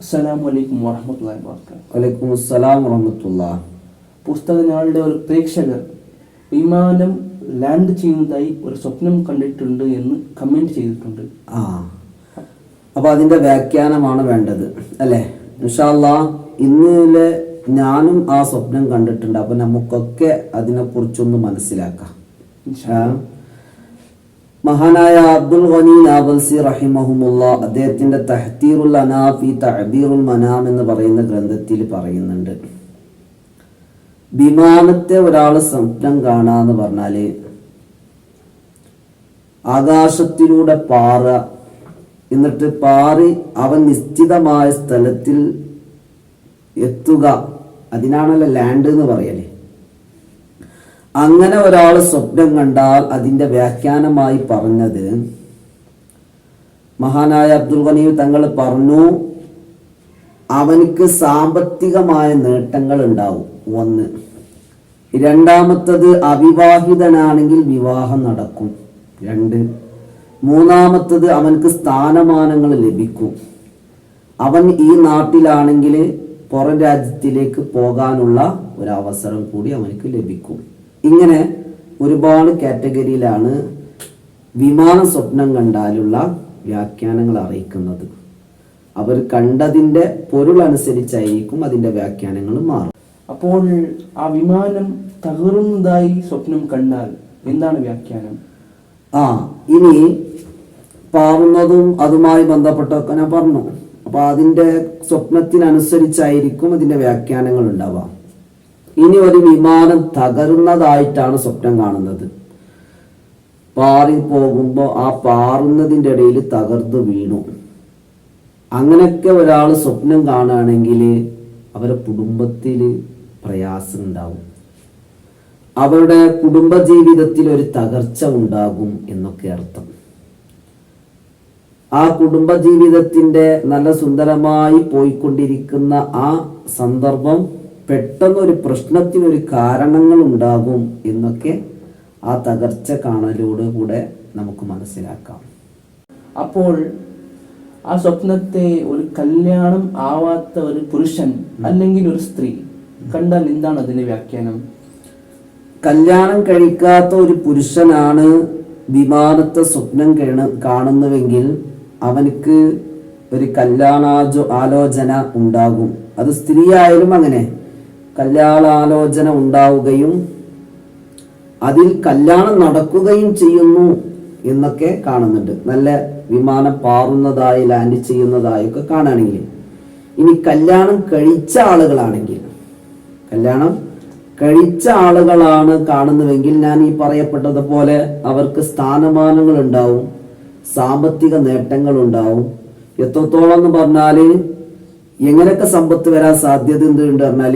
അസ്സലാമു അലൈക്കും വറഹമത്തുള്ളാഹി വാബർക്കാത്തു വലൈക്കും അസ്സലാം വറഹമത്തുള്ള പുസ്തക ഒരു പ്രേക്ഷകർ വിമാനം ലാൻഡ് ചെയ്യുന്നതായി ഒരു സ്വപ്നം കണ്ടിട്ടുണ്ട് എന്ന് കമന്റ് ചെയ്തിട്ടുണ്ട്. ആ. അപ്പോൾ അതിന്റെ വ്യാഖ്യാനമാണ് വേണ്ടത് അല്ലേ? ഇൻഷാല്ല ഇന്നിലെ ഞാനും ആ സ്വപ്നം കണ്ടിട്ടുണ്ട്. അപ്പോൾ നമുക്കൊക്കെ അതിനെക്കുറിച്ചൊന്ന് മനസ്സിലാക്കാം. മഹാനായ അബ്ദുൽ ഖനി നാബൽസി റഹിമഹുമുള്ള അദ്ദേഹത്തിന്റെ തഹ്തീറുൽ അനാഫി തഅബീറുൽ മനാം എന്ന് പറയുന്ന ഗ്രന്ഥത്തിൽ പറയുന്നുണ്ട്. വിമാനത്തെ ഒരാൾ സ്വപ്നം കാണാന്ന് പറഞ്ഞാൽ ആകാശത്തിലൂടെ പാറ എന്നിട്ട് പാറി അവൻ നിശ്ചിതമായ സ്ഥലത്തിൽ എത്തുക. അതിനാണല്ലോ ലാൻഡ് എന്ന് പറയലേ. അങ്ങനെ ഒരാൾ സ്വപ്നം കണ്ടാൽ അതിന്റെ വ്യാഖ്യാനമായി പറഞ്ഞത് മഹാനായ അബ്ദുൽ ഖനീം തങ്ങൾ പറഞ്ഞു അവനക്ക് സാമ്പത്തികമായ നേട്ടങ്ങൾ ഉണ്ടാവും. ഒന്ന് രണ്ടാമത്തത് അവിവാഹിതനാണെങ്കിൽ വിവാഹം നടക്കും. രണ്ട് മൂന്നാമത്തത് അവനക്ക് സ്ഥാനമാനങ്ങൾ ലഭിക്കും. അവൻ ഈ നാട്ടിലാണെങ്കിൽ പുറം രാജ്യത്തിലേക്ക് പോകാനുള്ള ഒരു അവസരം കൂടി അവനക്ക് ലഭിക്കും. ഇങ്ങനെ ഒരുപാട് കാറ്റഗറിയിലാണ് വിമാന സ്വപ്നം കണ്ടാലുള്ള വ്യാഖ്യാനങ്ങൾ അറിയിക്കുന്നത്. അവർ കണ്ടതിന്റെ പൊരുൾ അനുസരിച്ചായിരിക്കും അതിന്റെ വ്യാഖ്യാനങ്ങൾ മാറും അപ്പോൾ ആ വിമാനം തകർന്നതായി സ്വപ്നം കണ്ടാൽ എന്താണ് വ്യാഖ്യാനം? ആ ഇനി പാവുന്നതും അതുമായി ബന്ധപ്പെട്ടൊക്കെ ഞാൻ പറഞ്ഞു. അപ്പൊ അതിന്റെ സ്വപ്നത്തിനനുസരിച്ചായിരിക്കും അതിന്റെ വ്യാഖ്യാനങ്ങൾ ഉണ്ടാവുക. ഇനി ഒരു വിമാനം തകരുന്നതായിട്ടാണ് സ്വപ്നം കാണുന്നത്. പാറി പോകുമ്പോൾ ആ പാറുന്നതിന്റെ ഇടയിൽ തകർന്ന് വീണു. അങ്ങനെയൊക്കെ ഒരാൾ സ്വപ്നം കാണുകയാണെങ്കിൽ അവരുടെ കുടുംബത്തിൽ പ്രയാസം ഉണ്ടാവും. അവരുടെ കുടുംബജീവിതത്തിൽ ഒരു തകർച്ച ഉണ്ടാകും എന്നൊക്കെ അർത്ഥം. ആ കുടുംബജീവിതത്തിന്റെ നല്ല സുന്ദരമായി പോയിക്കൊണ്ടിരിക്കുന്ന ആ സന്ദർഭം പെട്ടെന്ന് ഒരു പ്രശ്നത്തിനൊരു കാരണങ്ങൾ ഉണ്ടാകും എന്നൊക്കെ ആ തകർച്ച കാണലോട് കൂടെ നമുക്ക് മനസ്സിലാക്കാം. അപ്പോൾ ആ സ്വപ്നത്തെ ഒരു കല്യാണം ആവാത്ത ഒരു പുരുഷൻ അല്ലെങ്കിൽ ഒരു സ്ത്രീ കണ്ടാൽ എന്താണ് അതിന്റെ വ്യാഖ്യാനം? കല്യാണം കഴിക്കാത്ത ഒരു പുരുഷനാണ് വിമാനത്തെ സ്വപ്നം കേണ- കാണുന്നുവെങ്കിൽ അവനക്ക് ഒരു കല്യാണാജോ ആലോചന ഉണ്ടാകും. അത് സ്ത്രീയായാലും അങ്ങനെ. കല്യാണാലോചന ഉണ്ടാവുകയും അതിൽ കല്യാണം നടക്കുകയും ചെയ്യുന്നു എന്നൊക്കെ കാണുന്നുണ്ട്. നല്ല വിമാനം പാറുന്നതായി ലാൻഡ് ചെയ്യുന്നതായൊക്കെ കാണുകയാണെങ്കിൽ. ഇനി കല്യാണം കഴിച്ച ആളുകളാണെങ്കിൽ കല്യാണം കഴിച്ച ആളുകളാണ് കാണുന്നുവെങ്കിൽ ഞാൻ ഈ പറയപ്പെട്ടതുപോലെ അവർക്ക് സ്ഥാനമാനങ്ങൾ ഉണ്ടാവും സാമ്പത്തിക നേട്ടങ്ങൾ ഉണ്ടാവും. എത്രത്തോളം എന്ന് പറഞ്ഞാൽ എങ്ങനെയൊക്കെ സമ്പത്ത് വരാൻ സാധ്യത എന്തുണ്ട് പറഞ്ഞാൽ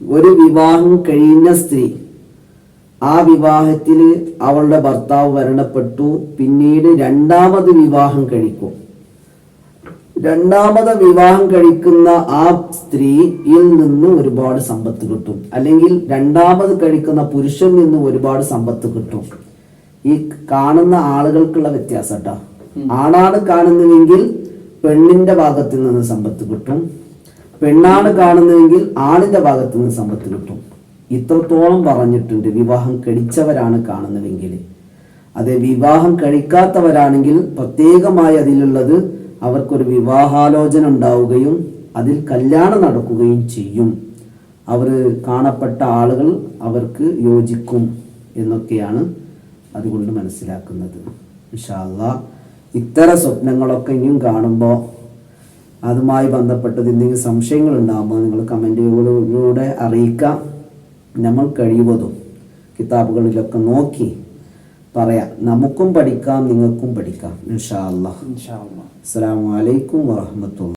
ഒരു വിവാഹം കഴിഞ്ഞ സ്ത്രീ ആ വിവാഹത്തിൽ അവളുടെ ഭർത്താവ് മരണപ്പെട്ടു. പിന്നീട് രണ്ടാമത് വിവാഹം കഴിക്കും. രണ്ടാമത് വിവാഹം കഴിക്കുന്ന ആ സ്ത്രീയിൽ നിന്ന് ഒരുപാട് സമ്പത്ത് കിട്ടും. അല്ലെങ്കിൽ രണ്ടാമത് കഴിക്കുന്ന പുരുഷനിൽ നിന്ന് ഒരുപാട് സമ്പത്ത് കിട്ടും. ഈ കാണുന്ന ആളുകൾക്കുള്ള വ്യത്യാസം കേട്ടോ. ആണാണ് കാണുന്നുവെങ്കിൽ പെണ്ണിന്റെ ഭാഗത്തിൽ നിന്ന് സമ്പത്ത് കിട്ടും. പെണ്ണാണ് കാണുന്നതെങ്കിൽ ആണിന്റെ ഭാഗത്ത് നിന്ന് സമ്പത്ത് കിട്ടും. ഇത്രത്തോളം പറഞ്ഞിട്ടുണ്ട്. വിവാഹം കഴിച്ചവരാണ് കാണുന്നതെങ്കിൽ. അതെ വിവാഹം കഴിക്കാത്തവരാണെങ്കിൽ പ്രത്യേകമായി അതിലുള്ളത് അവർക്കൊരു വിവാഹാലോചന ഉണ്ടാവുകയും അതിൽ കല്യാണം നടക്കുകയും ചെയ്യും. അവർ കാണപ്പെട്ട ആളുകൾ അവർക്ക് യോജിക്കും എന്നൊക്കെയാണ് അതുകൊണ്ട് മനസ്സിലാക്കുന്നത്. ഇൻഷാല്ല ഇത്തരം സ്വപ്നങ്ങളൊക്കെ ഇനിയും കാണുമ്പോൾ അതുമായി ബന്ധപ്പെട്ടത് എന്തെങ്കിലും സംശയങ്ങൾ ഉണ്ടാകുമ്പോൾ നിങ്ങൾ കമന്റുകളിലൂടെ അറിയിക്കാം നമ്മൾ കഴിയുന്നതും കിതാബുകളിലൊക്കെ നോക്കി പറയാം. നമുക്കും പഠിക്കാം നിങ്ങൾക്കും പഠിക്കാം. ഇൻഷാ അല്ലാ അസ്സലാമു അലൈക്കും വറഹ്മത്തുള്ളാഹി